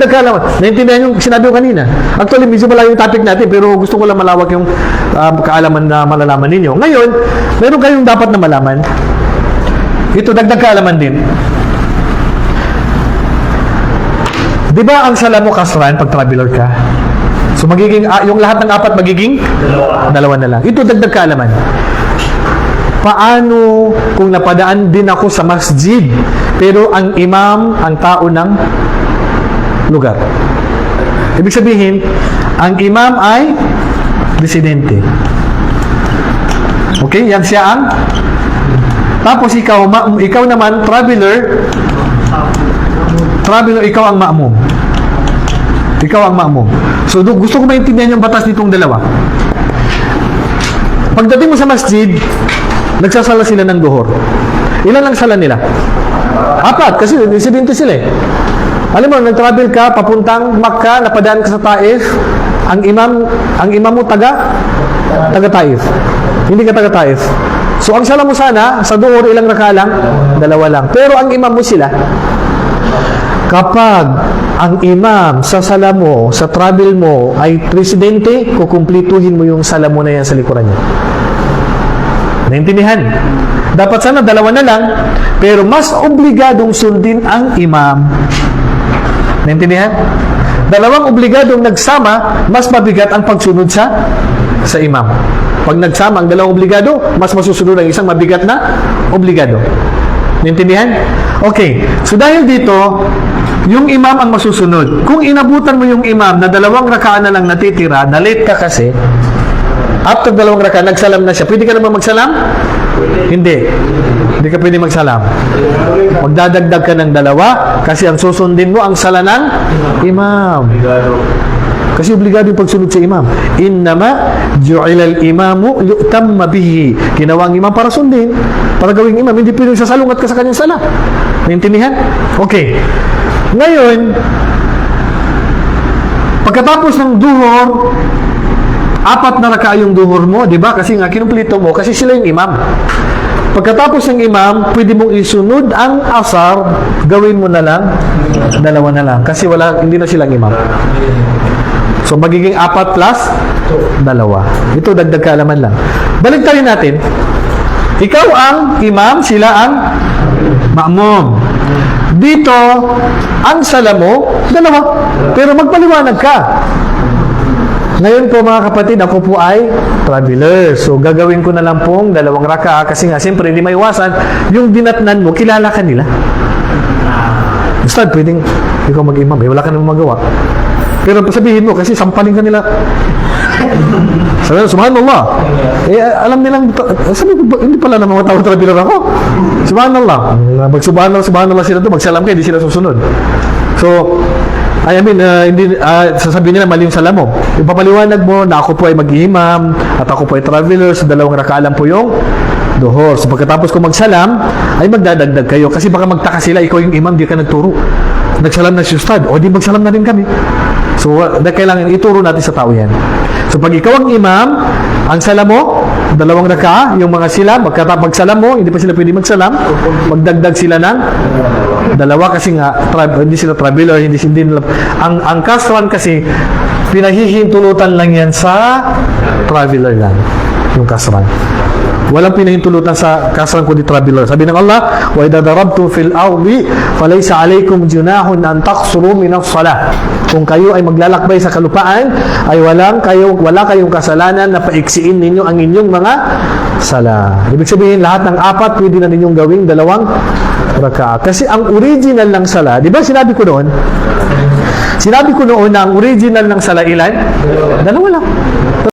Nagkalaman. Naintindihan yung sinabi ko kanina. Actually, medyo malayo yung topic natin, pero gusto ko lang malawak yung ah, kaalaman na malalaman ninyo. Ngayon, meron kayong dapat na malaman. Ito, dagdag kaalaman din. Di ba ang sala mo kasran pag traveler ka? So magiging, ah, yung lahat ng apat magiging? Dalawa. Dalawa na lang. Ito dagdag kaalaman. Paano kung napadaan din ako sa masjid, pero ang imam ang tao ng lugar? Ibig sabihin, ang imam ay residente. Okay? Yan siya ang tapos ikaw, ma- ikaw naman, traveler, traveler, ikaw ang ma'mum. Ikaw ang ma'mum. So, do- gusto ko maintindihan yung batas nitong dalawa. Pagdating mo sa masjid, nagsasala sila ng duhor. Ilan lang sala nila? Apat, kasi residente sila eh. Alam mo, nag-travel ka, papuntang Makkah, napadaan ka sa Taif, ang imam, ang imam mo taga, taga Taif. Hindi ka taga Taif. So, ang sala mo sana, sa duhor, ilang raka lang? Dalawa lang. Pero ang imam mo sila, Kapag ang imam sa sala mo, sa travel mo, ay presidente, kukumplituhin mo yung sala mo na yan sa likuran niya. Naintindihan? Dapat sana dalawa na lang, pero mas obligadong sundin ang imam. Naintindihan? Dalawang obligadong nagsama, mas mabigat ang pagsunod sa sa imam. Pag nagsama ang dalawang obligado, mas masusunod ang isang mabigat na obligado. Naintindihan? Okay. So dahil dito, yung imam ang masusunod. Kung inabutan mo yung imam na dalawang rakaan na lang natitira, na late ka kasi, after dalawang rakaan, nagsalam na siya, pwede ka naman magsalam? Hindi. Hindi ka pwede magsalam. Magdadagdag ka ng dalawa kasi ang susundin mo ang sala ng imam. Kasi obligado yung pagsunod sa imam. Innama ju'ila al-imamu yu'tamma bihi. Ginawa ang imam para sundin. Para gawing imam. Hindi pwedeng sasalungat ka sa kanyang sala. Naintindihan? Okay. Ngayon, pagkatapos ng duhor, apat na raka yung duhor mo, di ba? Kasi nga, kinumplito mo, kasi sila yung imam. Pagkatapos ng imam, pwede mong isunod ang asar, gawin mo na lang, dalawa na lang. Kasi wala, hindi na silang imam. So, magiging apat plus dalawa. Ito, dagdag kaalaman lang. Balik tayo natin. Ikaw ang imam, sila ang ma'mum. Dito, ang sala mo, dalawa. Pero magpaliwanag ka. Ngayon po mga kapatid, ako po ay traveler. So gagawin ko na lang pong dalawang raka kasi nga siyempre hindi maiwasan yung dinatnan mo, kilala ka nila. Ustad, pwedeng ikaw mag-imam, eh, wala ka namang magawa. Pero sabihin mo kasi sampalin ka nila. Sabi subhanallah. Eh, alam nilang, sabi ko, "Ba- hindi pala naman matawag traveler ako. Subhanallah. Mag subhanallah, sila doon, magsalam ka, hindi sila susunod. So, I mean, uh, hindi, uh, sasabihin nila mali yung sala mo. Yung papaliwanag mo na ako po ay mag-imam at ako po ay traveler, sa dalawang rakaalam po yung dohor. So pagkatapos ko magsalam, ay magdadagdag kayo. Kasi baka magtaka sila, ikaw yung imam, di ka nagturo. Nagsalam na si Ustad, o di magsalam na rin kami. So, uh, kailangan ituro natin sa tao yan. So, pag ikaw ang imam, ang sala mo, dalawang raka, yung mga sila, magkatapos magsalam mo, hindi pa sila pwede magsalam, magdagdag sila ng dalawa kasi nga tra- hindi sila traveler hindi hindi nila ang ang kasran kasi pinahihintulutan lang yan sa traveler lang yung kasran walang pinahintulutan sa kasran kundi traveler sabi ng Allah wa idza darabtum fil ardi falaysa alaykum junahun an taqsuru min as-salah kung kayo ay maglalakbay sa kalupaan ay walang kayo wala kayong kasalanan na paiksiin ninyo ang inyong mga sala ibig sabihin lahat ng apat pwede na ninyong gawing dalawang rakaat. Kasi ang original ng sala, di ba sinabi ko noon? Sinabi ko noon na ang original ng sala ilan? Dalawa lang.